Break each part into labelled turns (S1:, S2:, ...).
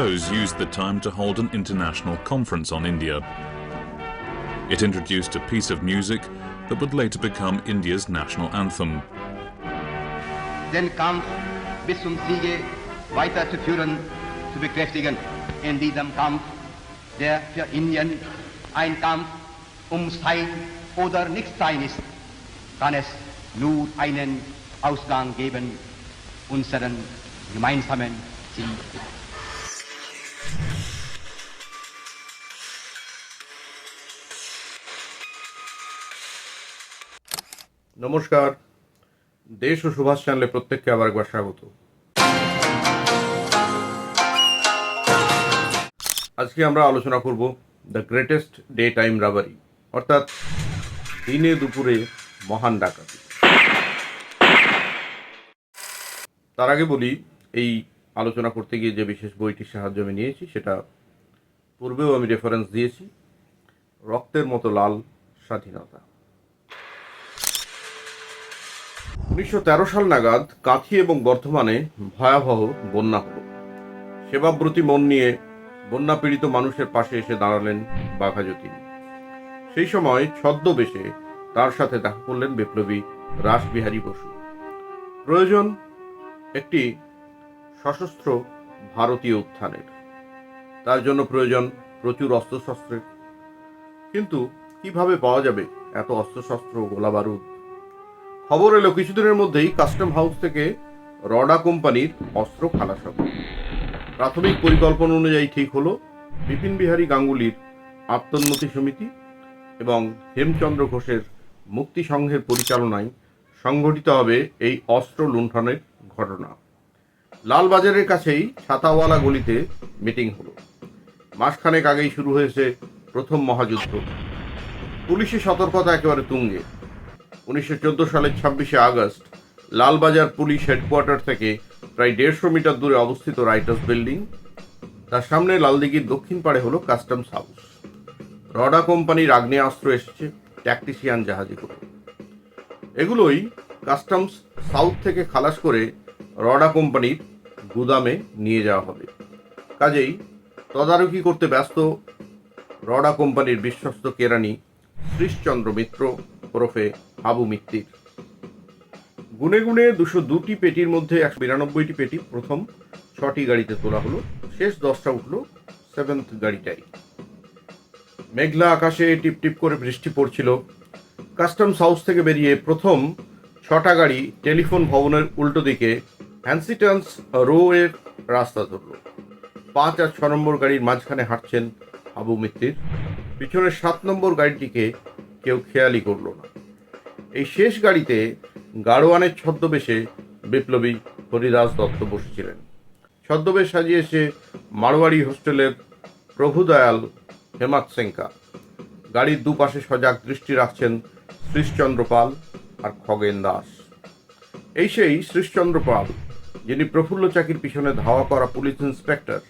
S1: Bose used the time to hold an international conference on India. It introduced a piece of music that would later become India's national anthem.
S2: Den Kampf bis zum Siege weiterzuführen, zu bekräftigen. In diesem Kampf, der für Indien ein Kampf ums Sein oder Nichtsein ist, kann es nur einen Ausgang geben, unseren gemeinsamen Ziel.
S3: নমস্কার। দেশ ও সুভাষ চ্যানেলে প্রত্যেককে আবার একবার স্বাগত। আজকে আমরা আলোচনা করব the greatest day time robbery, অর্থাৎ দিনে দুপুরে মহান ডাকাতি। তার আগে বলি, এই আলোচনা করতে গিয়ে যে বিশেষ বইটির সাহায্য আমি নিয়েছি, সেটা পূর্বেও আমি রেফারেন্স দিয়েছি, রক্তের মতো লাল স্বাধীনতা। উনিশশো তেরো সাল নাগাদ কাঁথি এবং বর্ধমানে ভয়াবহ বন্যা হলো। সেবাব্রতী মন নিয়ে বন্যা পীড়িত মানুষের পাশে এসে দাঁড়ালেন বাঘাযতীন সেই সময় ছদ্মবেশে তার সাথে দেখা করলেন বিপ্লবী রাসবিহারী বসু। প্রয়োজন একটি সশস্ত্র ভারতীয় উত্থানের। তার জন্য প্রয়োজন প্রচুর অস্ত্রশস্ত্রের। কিন্তু কীভাবে পাওয়া যাবে এত অস্ত্রশস্ত্র গোলা বারুদ খবর এলো কিছুদিনের মধ্যেই কাস্টম হাউস থেকে রডা কোম্পানির অস্ত্র খালাস হবে। প্রাথমিক পরিকল্পনা অনুযায়ী ঠিক হলো, বিপিন বিহারী গাঙ্গুলির আত্মোন্নতি সমিতি এবং হেমচন্দ্র ঘোষের মুক্তি সংঘের পরিচালনায় সংঘটিত হবে এই অস্ত্র লুণ্ঠনের ঘটনা। লালবাজারের কাছেই ছাতাওয়ালা গলিতে মিটিং হলো। মাসখানেক আগেই শুরু হয়েছে প্রথম মহাযুদ্ধ। পুলিশের সতর্কতা একেবারে তুঙ্গে। উনিশশো চোদ্দ সালের ছাব্বিশে আগস্ট, লালবাজার পুলিশ হেডকোয়ার্টার থেকে প্রায় দেড়শো মিটার দূরে অবস্থিত রাইটার্স বিল্ডিং। তার সামনে লালদিঘির দক্ষিণ পাড়ে হলো কাস্টমস হাউস। রডা কোম্পানির আগ্নেয়াস্ত্র এসেছে ট্যাকটিসিয়ান জাহাজে করে। এগুলোই কাস্টমস সাউথ থেকে খালাস করে রডা কোম্পানির গুদামে নিয়ে যাওয়া হবে। কাজেই তদারকি করতে ব্যস্ত রডা কোম্পানির বিশ্বস্ত কেরানি শ্রীশচন্দ্র মিত্র ওরফে হাবু মিত্তির গুনে গুনে দুশো দুটি পেটির মধ্যে একশো বিরানব্বইটি পেটি প্রথম, ছটি গাড়িতে তোলা হলো। শেষ দশটা উঠল সেভেন্থ গাড়িটাই। মেঘলা আকাশে টিপ টিপ করে বৃষ্টি পড়ছিল। কাস্টমস হাউস থেকে বেরিয়ে প্রথম ছটা গাড়ি টেলিফোন ভবনের উল্টো দিকে হ্যান্সিটন্স রো এর রাস্তা ধরল। পাঁচ আর ছ নম্বর গাড়ির মাঝখানে হাঁটছেন আবু মিত্তির। পিছনের সাত নম্বর গাড়িটিকে কেউ খেয়ালই করল না। এই শেষ গাড়িতে গাড়োয়ানের ছদ্মবেশে বিপ্লবী হরিদাস দত্ত বসেছিলেন। ছদ্মবেশ সাজিয়েছে মারোয়াড়ি হোস্টেলের প্রভুদয়াল হেমাত সেঙ্কা গাড়ির দুপাশে সজাগ দৃষ্টি রাখছেন শ্রীশচন্দ্র পাল আর খগেন দাস। এই সেই শ্রীশচন্দ্র পাল, যিনি প্রফুল্ল চাকির পিছনে ধাওয়া করা পুলিশ ইন্সপেক্টর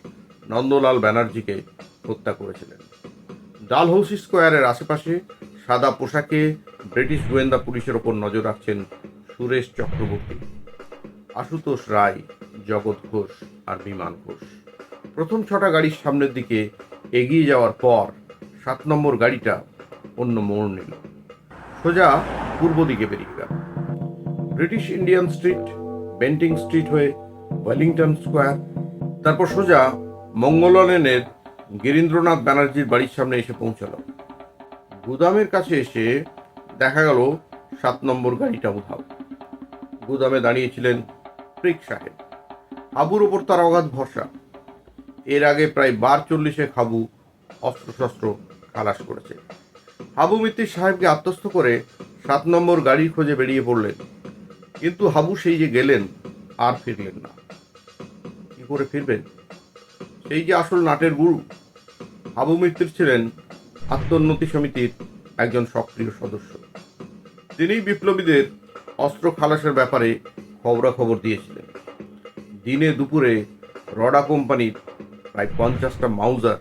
S3: নন্দলাল ব্যানার্জিকে হত্যা করেছিলেন। ডালহৌসি স্কোয়ারের আশেপাশে সাদা পোশাকে ব্রিটিশ গোয়েন্দা পুলিশের ওপর নজর রাখছেন সুরেশ চক্রবর্তী, আশুতোষ রায়, জগৎ ঘোষ আর বিমান ঘোষ। প্রথম ছটা গাড়ির সামনের দিকে এগিয়ে যাওয়ার পর সাত নম্বর গাড়িটা অন্য মোড় নিল। সোজা পূর্ব দিকে বেরিয়ে গেল। British Indian Street, Bentinck Street হয়ে ওয়েলিংটন স্কোয়ার, তারপর সোজা মঙ্গললেনের গিরীন্দ্রনাথ ব্যানার্জির বাড়ির সামনে এসে পৌঁছালো। গুদামের কাছে এসে দেখা গেল সাত নম্বর গাড়িটা উধাও। গুদামে দাঁড়িয়েছিলেন প্রিক সাহেব। হাবুর ওপর তার অগাধ ভরসা। এর আগে প্রায় বার চল্লিশে হাবু অস্ত্রশস্ত্র খালাস করেছে। হাবু মিত্তির সাহেবকে আত্মস্থ করে সাত নম্বর গাড়ির খোঁজে বেরিয়ে পড়লেন। কিন্তু হাবু সেই যে গেলেন, আর ফিরলেন না। কি করে ফিরবেন? সেই যে আসল নাটের গুরু। হাবু মিত্তির ছিলেন আত্মোন্নতি সমিতির একজন সক্রিয় সদস্য। তিনি বিপ্লবীদের অস্ত্র খালাসের ব্যাপারে খবরাখবর দিয়েছিলেন। দিনে দুপুরে রডা কোম্পানির প্রায় পঞ্চাশটা Mauser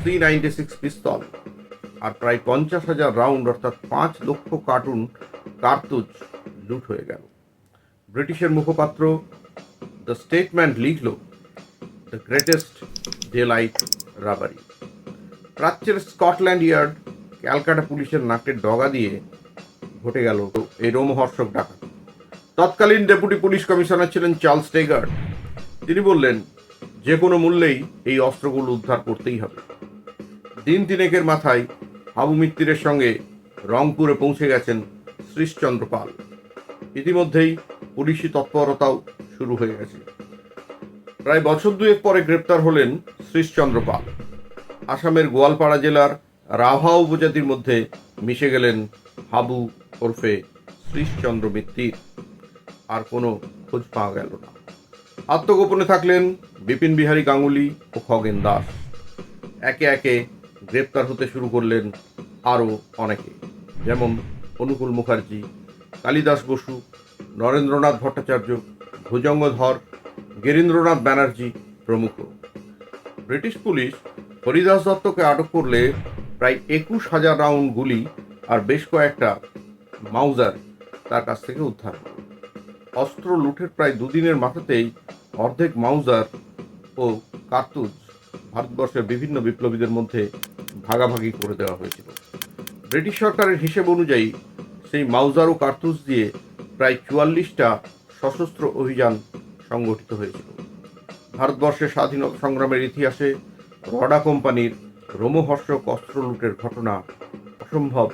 S3: C ninety six pistol আর প্রায় পঞ্চাশ হাজার রাউন্ড অর্থাৎ পাঁচ লক্ষ কার্টুন, কার্তুজ লুট হয়ে গেল। ব্রিটিশের মুখপাত্র দ্য স্টেটমেন্ট লিখল, the greatest daylight robbery. প্রাচ্যের স্কটল্যান্ড ইয়ার্ড, ক্যালকাটা পুলিশের নাকের ডগা দিয়ে ঘটে গেল এই রোমহর্ষক ডাকাত। তৎকালীন ডেপুটি পুলিশ কমিশনার ছিলেন চার্লস টেগার্ড। তিনি বললেন, যে কোনো মূল্যেই এই অস্ত্রগুলো উদ্ধার করতেই হবে। দিন তিনেকের মাথায় হাবু মিত্তিরের সঙ্গে রংপুরে পৌঁছে গেছেন শ্রীশচন্দ্র পাল। ইতিমধ্যেই পুলিশি তৎপরতাও শুরু হয়ে গেছে। প্রায় বছর দুয়েক পরে গ্রেপ্তার হলেন শ্রীশচন্দ্র পাল। আসামের গোয়ালপাড়া জেলার রাভা উপজাতির মধ্যে মিশে গেলেন হাবু ওরফে শ্রীশচন্দ্র মিত্তির। আর কোনো খোঁজ পাওয়া গেল না। আত্মগোপনে থাকলেন বিপিন বিহারী গাঙ্গুলি ও খগেন দাস। একে একে গ্রেপ্তার হতে শুরু করলেন আরও অনেকে। যেমন অনুকূল মুখার্জি, কালিদাস বসু, নরেন্দ্রনাথ ভট্টাচার্য, ভুজঙ্গধর, গিরীন্দ্রনাথ ব্যানার্জি প্রমুখ। ব্রিটিশ পুলিশ হরিদাস দত্তকে আটক করলে প্রায় একুশ হাজার রাউন্ড গুলি আর বেশ কয়েকটা মাউজার তার কাছ থেকে উদ্ধার অস্ত্র লুটের প্রায় দুদিনের মাথাতেই অর্ধেক মাউজার ও কার্তুজ ভারতবর্ষের বিভিন্ন বিপ্লবীদের মধ্যে ভাগাভাগি করে দেওয়া হয়েছিল। ব্রিটিশ সরকারের হিসেব অনুযায়ী সেই মাউজার ও কার্তুজ দিয়ে প্রায় চুয়াল্লিশটা সশস্ত্র অভিযান সংগঠিত হয়েছিল। ভারতবর্ষের স্বাধীনতা সংগ্রামের ইতিহাসে রডা কোম্পানির রোমহর্ষক অস্ত্র লুটের ঘটনা অসম্ভব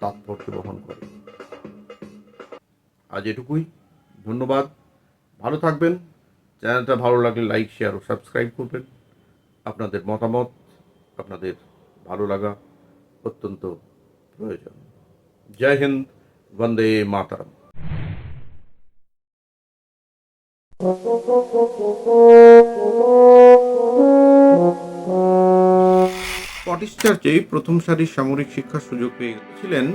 S3: তাৎপর্য বহন করে। আজ এটুকুই। ধন্যবাদ। ভালো থাকবেন। চ্যানেলটা ভালো লাগলে লাইক, শেয়ার ও সাবস্ক্রাইব করবেন। আপনাদের মতামত, আপনাদের ভালো লাগা অত্যন্ত প্রয়োজন। জয় হিন্দ, বন্দে মাতারাম। স্কটিশ চার্চে প্রথম সারির সামরিক শিক্ষার সুযোগ পেয়ে ছিলেন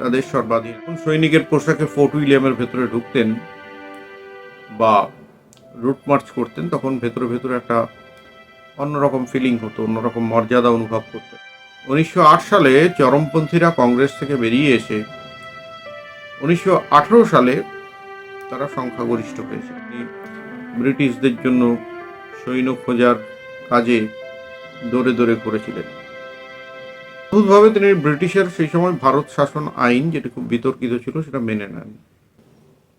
S3: তাদের সর্বাধিক সৈনিকের পোশাকে ফোর্ট উইলিয়ামের ভেতরে ঢুকতেন বা রুট মার্চ করতেন, তখন ভেতরে ভেতরে একটা অন্যরকম ফিলিং হতো, অন্যরকম মর্যাদা অনুভব করতেন। উনিশশো আট সালে চরমপন্থীরা কংগ্রেস থেকে বেরিয়ে এসে উনিশশো আঠেরো সালে তারা সংখ্যাগরিষ্ঠ হয়েছে। ব্রিটিশদের জন্য সৈন্য খোঁজার কাজে দৌড়ে দৌড়ে করেছিলেন। অদ্ভুতভাবে তিনি ব্রিটিশের সেই সময় ভারত শাসন আইন যেটি খুব বিতর্কিত ছিল, সেটা মেনে নেন।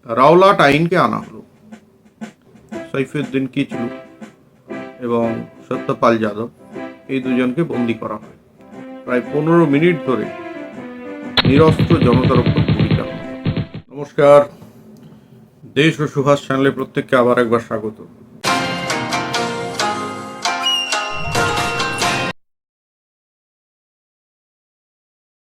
S3: রাওলাট আইনকে আনা হলো। সাইফুদ্দিন কিচলু এবং সত্যপাল যাদব এই দুজনকে বন্দি করা হয়। প্রায় পনেরো মিনিট ধরে নিরস্ত্র জনতার উপর হয়। নমস্কার। দেশ ও সুভাষ চ্যানেলে প্রত্যেককে আবার একবার স্বাগত।